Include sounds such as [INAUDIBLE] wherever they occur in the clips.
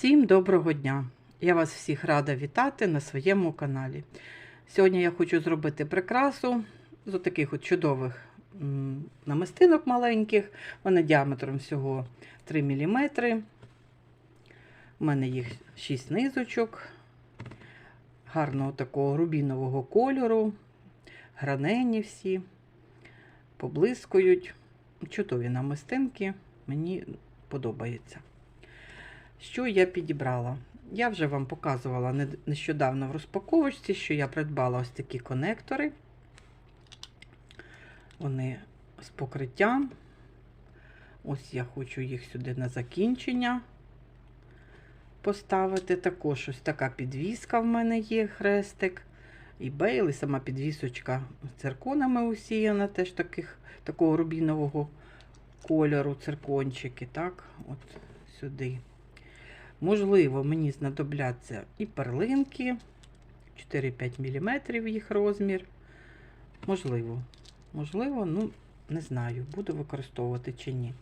Всім доброго дня! Я вас всіх рада вітати на своєму каналі. Сьогодні я хочу зробити прикрасу з таких от чудових намистинок маленьких. Вони діаметром всього 3 мм. У мене їх 6 низочок, гарного такого рубінового кольору, гранені всі, поблискують. Чудові намистинки, мені подобається. Що я підібрала? Я вже вам показувала нещодавно в розпаковочці, що я придбала ось такі конектори. Вони з покриттям. Ось я хочу їх сюди на закінчення поставити. Також ось така підвіска в мене є, хрестик. І бейл, і сама підвісочка з цирконами усіяна, теж таких, такого рубінового кольору, циркончики. Так, от сюди. Можливо, мені знадобляться і перлинки, 4-5 мм їх розмір. Можливо, можливо, ну, не знаю, буду використовувати чи ні.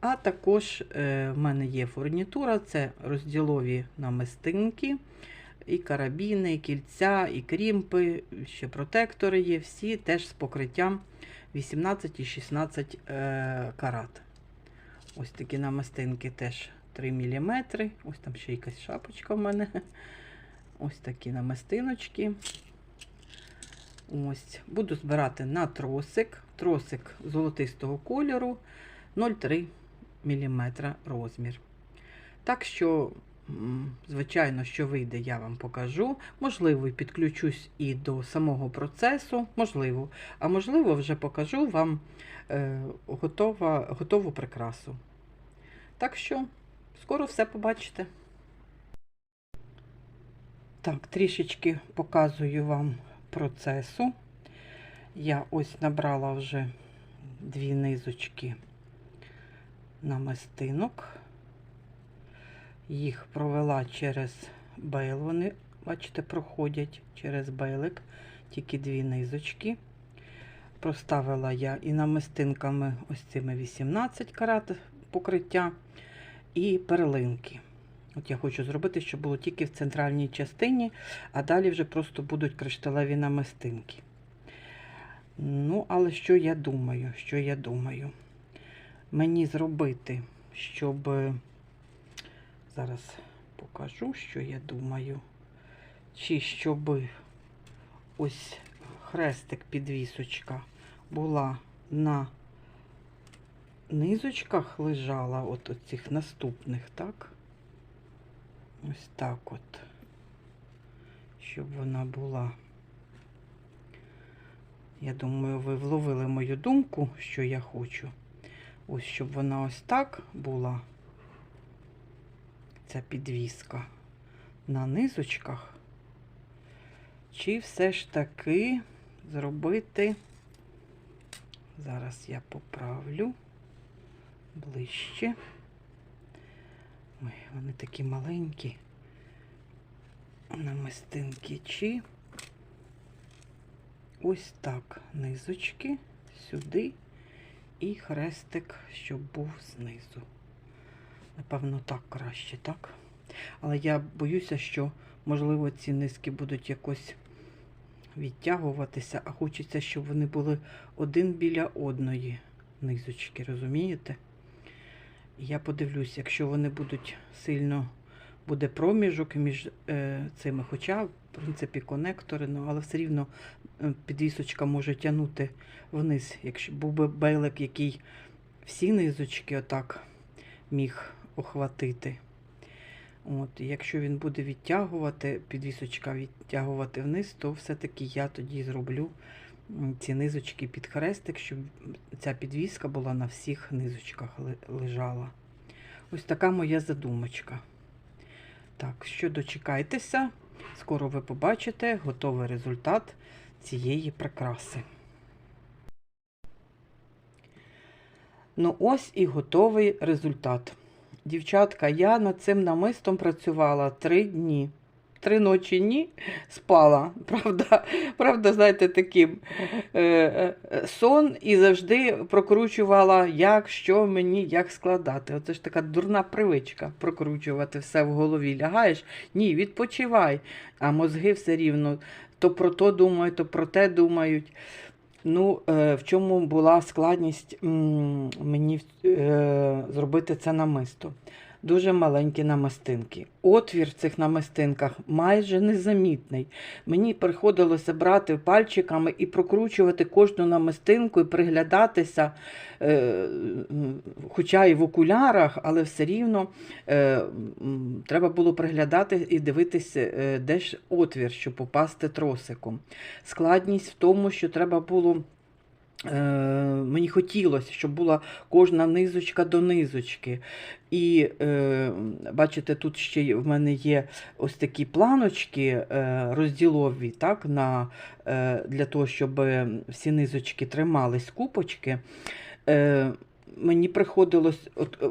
А також е, в мене є фурнітура, це розділові намистинки, і карабіни, і кільця, і крімпи, ще протектори є, всі теж з покриттям 18 і 16 е, карат. Ось такі намистинки теж 3 мм. Ось там ще якась шапочка в мене. [LAUGHS] Ось такі намистиночки. Ось. Буду збирати на тросик. Тросик золотистого кольору 0,3 мм розмір. Так що, звичайно, що вийде, я вам покажу. Можливо, підключусь і до самого процесу, можливо. А можливо, вже покажу вам е, готова, готову прикрасу. Так що, скоро все побачите. Так, трішечки показую вам процесу. Я ось набрала вже дві низочки намистинок. Їх провела через бейл. Вони, бачите, проходять через бейлик, тільки дві низочки. Проставила я і намистинками ось цими 18 карат покриття, і перлинки. От я хочу зробити, щоб було тільки в центральній частині, а далі вже просто будуть кришталеві намистинки. Ну, але що я думаю? Що я думаю? Мені зробити, щоб. Зараз покажу, що я думаю. Чи щоб ось хрестик підвісочка була на низочках лежала, от оцих наступних, так? Ось так от, щоб вона була. Я думаю, ви вловили мою думку, що я хочу. Ось, щоб вона ось так була, ця підвіска на низочках. Чи все ж таки зробити, зараз я поправлю ближче. Ой, вони такі маленькі намистинки, чи ось так низочки сюди і хрестик, щоб був знизу. Напевно, так краще, так? Але я боюся, що, можливо, ці низки будуть якось відтягуватися, а хочеться, щоб вони були один біля одної низочки, розумієте? Я подивлюсь, якщо вони будуть сильно, буде проміжок між е, цими, хоча, в принципі, конектори, ну, але все рівно е, підвісочка може тягнути вниз. Якщо був би бейлик, який всі низочки отак міг охватити. От, якщо він буде відтягувати, підвісочка відтягувати вниз, то все-таки я тоді зроблю ці низочки під хрестик, щоб ця підвіска була на всіх низочках лежала. Ось така моя задумочка. Так, що дочекайтеся, скоро ви побачите готовий результат цієї прикраси. Ну, ось і готовий результат. Дівчатка, я над цим намистом працювала три дні. Три ночі ні, спала. Правда, правда, знаєте, таким е, е, сон і завжди прокручувала, як, що мені, як складати. Оце ж така дурна привичка прокручувати все в голові. Лягаєш, ні, відпочивай. А мозги все рівно то про то думають, то про те думають. Ну, е, в чому була складність мені е, зробити це намисто? Дуже маленькі намистинки. Отвір в цих намистинках майже незамітний. Мені приходилося брати пальчиками і прокручувати кожну намистинку і приглядатися, е, хоча і в окулярах, але все рівно е, треба було приглядати і дивитися, е, де ж отвір, щоб попасти тросиком. Складність в тому, що треба було. Мені хотілося, щоб була кожна низочка до низочки. І е, бачите, тут ще в мене є ось такі планочки е, розділові, так, на, е, для того, щоб всі низочки тримались купочки. Е, Мені приходилось, от, е,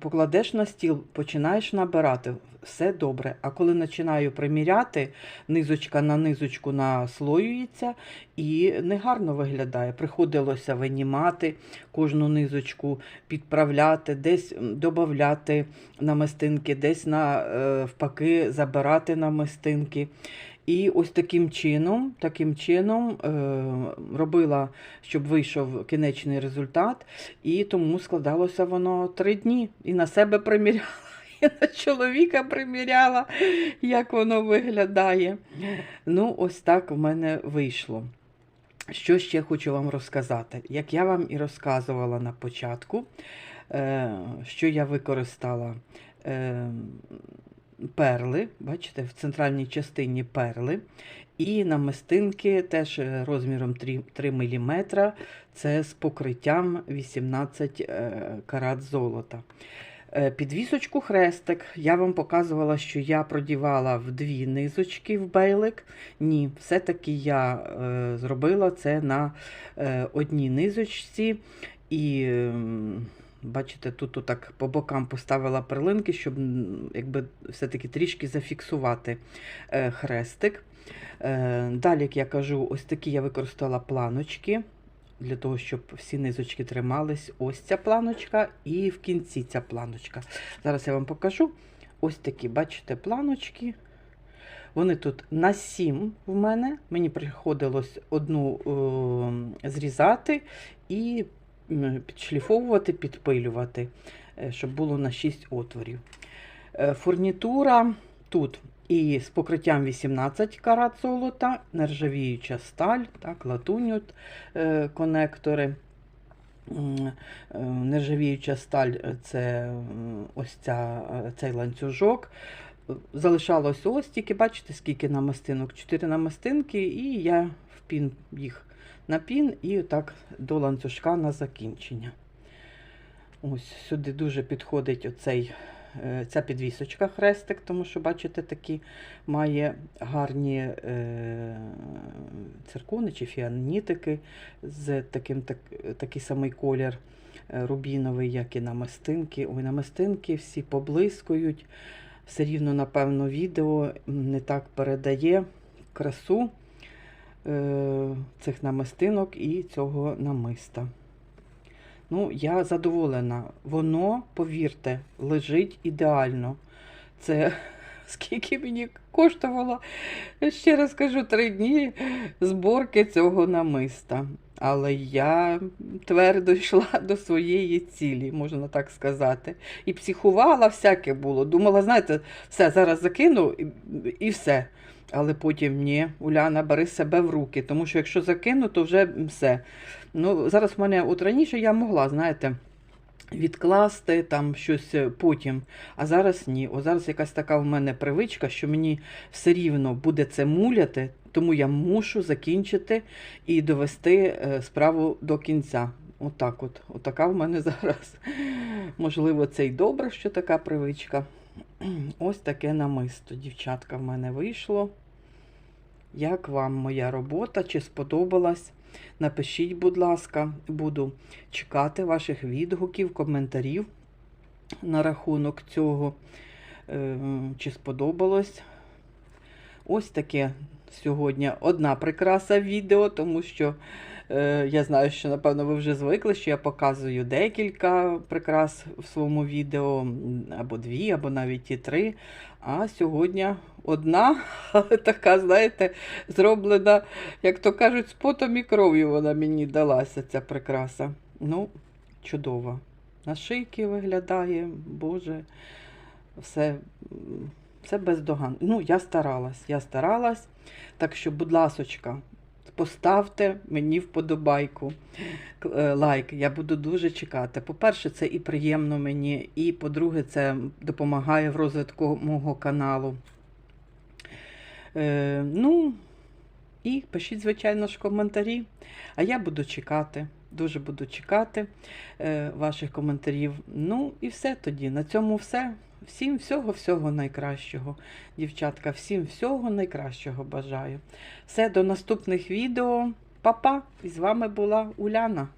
покладеш на стіл, починаєш набирати, все добре. А коли починаю приміряти, низочка на низочку наслоюється і негарно виглядає. Приходилося винімати кожну низочку, підправляти, десь м, додавати намистинки, десь навпаки забирати намистинки. І ось таким чином, таким чином е, робила, щоб вийшов кінечний результат, і тому складалося воно три дні. І на себе приміряла, [LAUGHS] і на чоловіка приміряла, як воно виглядає. Ну, ось так в мене вийшло. Що ще хочу вам розказати? Як я вам і розказувала на початку, е, що я використала е, перли, бачите, в центральній частині перли, і намистинки теж е, розміром 3, 3 мм, це з покриттям 18 е, карат золота. Е, Підвісочку хрестик. Я вам показувала, що я продівала в дві низочки в бейлик. Ні, все-таки я е, зробила це на е, одній низочці. І ем, бачите, тут отак по бокам поставила перлинки, щоб якби все-таки трішки зафіксувати е, хрестик. Е, Далі, як я кажу, ось такі я використала планочки для того, щоб всі низочки тримались. Ось ця планочка і в кінці ця планочка. Зараз я вам покажу. Ось такі, бачите, планочки. Вони тут на 7 в мене. Мені приходилось одну е, зрізати і підшліфовувати, підпилювати, е, щоб було на 6 отворів. Е, Фурнітура тут і з покриттям 18 карат золота, нержавіюча сталь, так, латунь е, конектори. Нержавіюча сталь це ось ця, цей ланцюжок. Залишалось ось тільки, бачите, скільки намистинок? Чотири намистинки, і я в пін їх на пін і отак до ланцюжка на закінчення. Ось сюди дуже підходить оцей, е, ця підвісочка хрестик, тому що, бачите, такі має гарні е, циркони чи фіанітики з таким, так, такий самий колір е, рубіновий, як і намистинки. Ой, намистинки всі поблискують. Все рівно, напевно, відео не так передає красу цих намистинок і цього намиста. Ну, я задоволена. Воно, повірте, лежить ідеально. Це [LAUGHS] скільки мені коштувало, ще раз кажу, три дні зборки цього намиста. Але я твердо йшла [LAUGHS] до своєї цілі, можна так сказати. І психувала, всяке було. Думала, знаєте, все, зараз закину і все. Але потім ні, Уляна, бери себе в руки, тому що якщо закину, то вже все. Ну, зараз в мене от раніше я могла, знаєте, відкласти там щось е, потім. А зараз ні. О, зараз якась така в мене привичка, що мені все рівно буде це муляти, тому я мушу закінчити і довести е, справу до кінця. Отак от. Отака в мене [LAUGHS] зараз. Можливо, це й добре, що така привичка. [CLEARS THROAT] Ось таке намисто, дівчатка, в мене вийшло. Як вам моя робота? Чи сподобалась? Напишіть, будь ласка, буду чекати ваших відгуків, коментарів на рахунок цього. Е, Чи сподобалось. ось таке сьогодні одна прикраса відео, тому що е, я знаю, що напевно ви вже звикли, що я показую декілька прикрас в своєму відео, або дві, або навіть і три. А сьогодні одна, [LAUGHS] але така, знаєте, зроблена, як то кажуть, з потом і кров'ю вона мені далася, ця прикраса. Ну, чудова. На шийки виглядає, Боже, все, все бездоганно. Ну, я старалась, я старалась. Так що, будь ласочка, поставте мені вподобайку, е, лайк. Я буду дуже чекати. По-перше, це і приємно мені, і по-друге, це допомагає в розвитку мого каналу. Е, ну, і пишіть, звичайно ж, коментарі. А я буду чекати, дуже буду чекати е, ваших коментарів. Ну і все тоді. На цьому все. Всім всього-всього найкращого, дівчатка. Всім всього найкращого бажаю. Все, до наступних відео. Па-па! І з вами була Уляна.